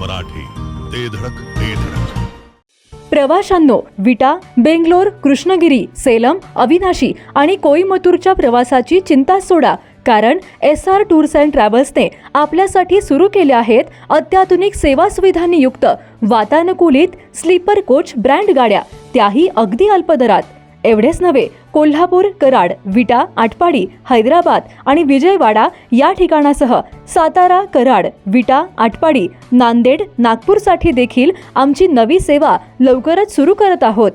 मराठी. ते धडक ते धडक. प्रवाशांनो विटा बेंगलोर कृष्णगिरी सेलम अविनाशी आणि कोईमतूरच्या प्रवासाची चिंता सोडा कारण एस आर टूर्स अँड ट्रॅव्हल्सने आपल्यासाठी सुरू केले आहेत अत्याधुनिक सेवा सुविधांनी युक्त वातानुकूलित स्लीपर कोच ब्रँड गाड्या त्याही अगदी अल्प दरात एवढेच नव्हे कोल्हापूर कराड विटा आटपाडी हैदराबाद आणि विजयवाडा या ठिकाणासह सातारा कराड विटा आटपाडी नांदेड नागपूरसाठी देखील आमची नवी सेवा लवकरच सुरू करत आहोत.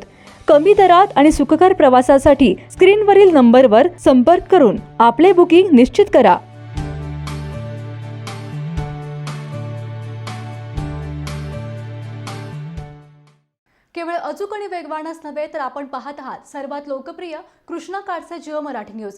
कमी दरात आणि सुखकर प्रवासासाठी स्क्रीनवरील नंबरवर संपर्क करून आपले बुकिंग निश्चित करा. केवळ अचूक आणि वेगवानच नव्हे तर आपण पाहत आहात सर्वात लोकप्रिय कृष्णा काडसे जिओ मराठी न्यूज.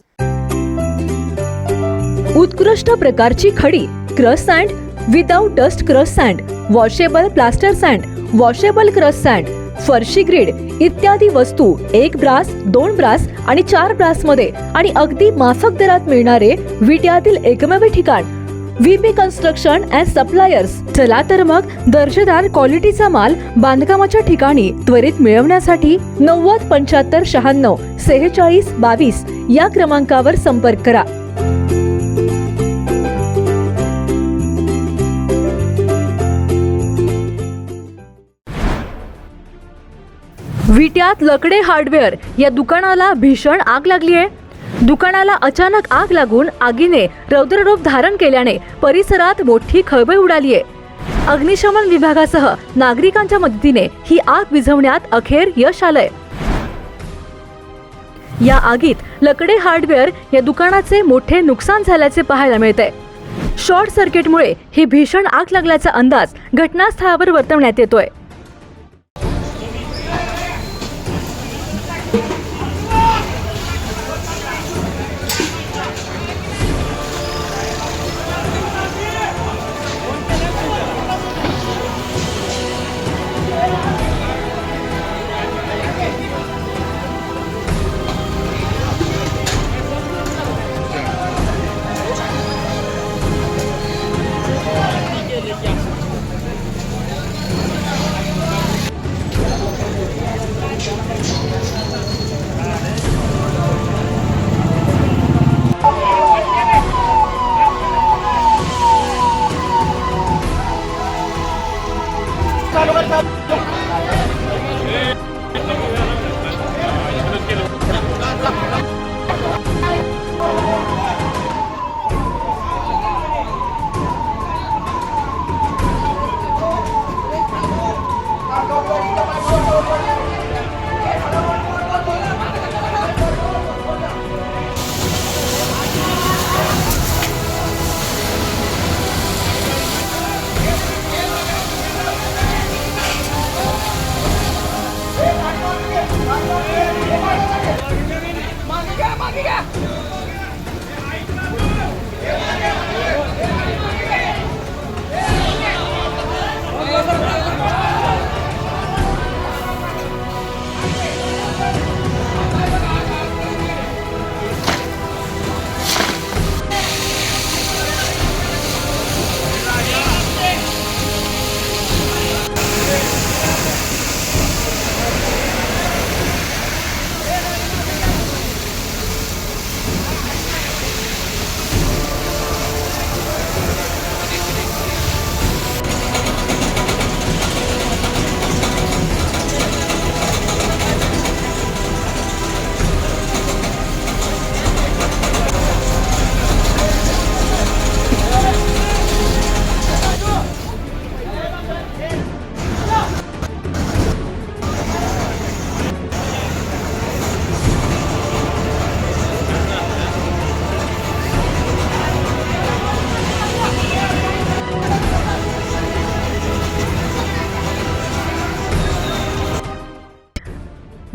उत्कृष्ट प्रकारची खडी crush sand without dust crush sand washable plaster sand washable crush sand फरशी ग्रीड इत्यादी वस्तू एक ब्रास दोन ब्रास आणि चार ब्रासमध्ये आणि अगदी माफक दरात मिळणारे विट्यातील एकमेव ठिकाण व्हीपी कन्स्ट्रक्शन अँड सप्लायर्स चला तर मग दर्जेदार क्वालिटीचा माल बांधकामाच्या ठिकाणी त्वरित मिळवण्यासाठी नव्वद पंच्याहत्तर शहाण्णव सेहेचाळीस बावीस या क्रमांकावर संपर्क करा. विट्यात लकडे हार्डवेअर या दुकानाला भीषण आग लागली आहे दुकानाला अचानक आग लागून आगीने रौद्ररूप धारण केल्याने परिसरात मोठी खळबळ उडाली आहे अग्निशमन विभागासह नागरिकांच्या मदतीने ही आग विझवण्यात अखेर यश आलंय. या आगीत लकडे हार्डवेअर या दुकानाचे मोठे नुकसान झाल्याचे पाहायला मिळते शॉर्ट सर्किटमुळे ही भीषण आग लागल्याचा अंदाज घटनास्थळावर वर्तवण्यात येतोय.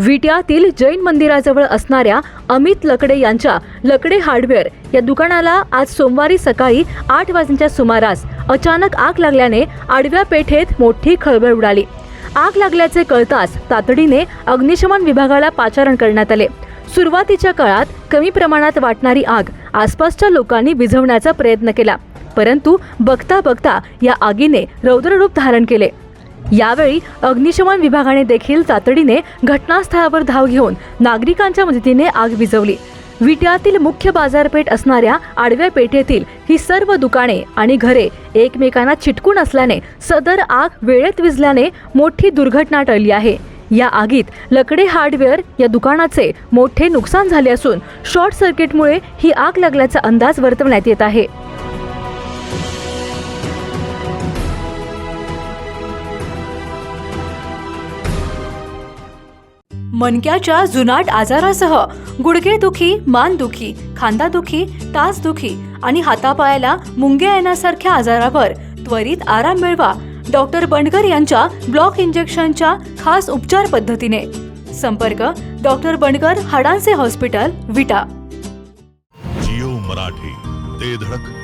विट्यातील जैन मंदिराजवळ असणाऱ्या अमित लकडे यांच्या लकडे हार्डवेअर या दुकानाला आज सोमवारी सकाळी आठ वाजण्याच्या सुमारास अचानक आग लागल्याने आडव्या पेठेत मोठी खळबळ उडाली. आग लागल्याचे कळताच तातडीने अग्निशमन विभागाला पाचारण करण्यात आले. सुरुवातीच्या काळात कमी प्रमाणात वाटणारी आग आसपासच्या लोकांनी विझवण्याचा प्रयत्न केला परंतु बघता बघता या आगीने रौद्ररूप धारण केले. यावेळी अग्निशमन विभागाने देखील तातडीने घटनास्थळावर धाव घेऊन नागरिकांच्या मदतीने आग विझवली. विट्यातील मुख्य बाजारपेठ असणाऱ्या आडव्या पेठेतील ही सर्व दुकाने आणि घरे एकमेकांना चिटकून असल्याने सदर आग वेळेत विजल्याने मोठी दुर्घटना टळली आहे. या आगीत लकडे हार्डवेअर या दुकानाचे मोठे नुकसान झाले असून शॉर्ट सर्किटमुळे ही आग लागल्याचा अंदाज वर्तवण्यात येत आहे. मणक्याच्या जुनाट आजारासह गुडघेदुखी मानदुखी खांदादुखी तासदुखी आणि हातापायाला मुंग्या येण्यासारख्या आजारावर त्वरित आराम मिळवा डॉक्टर बंडकर यांच्या ब्लॉक इंजेक्शनच्या खास उपचार पद्धतीने. संपर्क डॉक्टर बंडकर हाडांचे हॉस्पिटल विटा. जिओ मराठी ते धडक.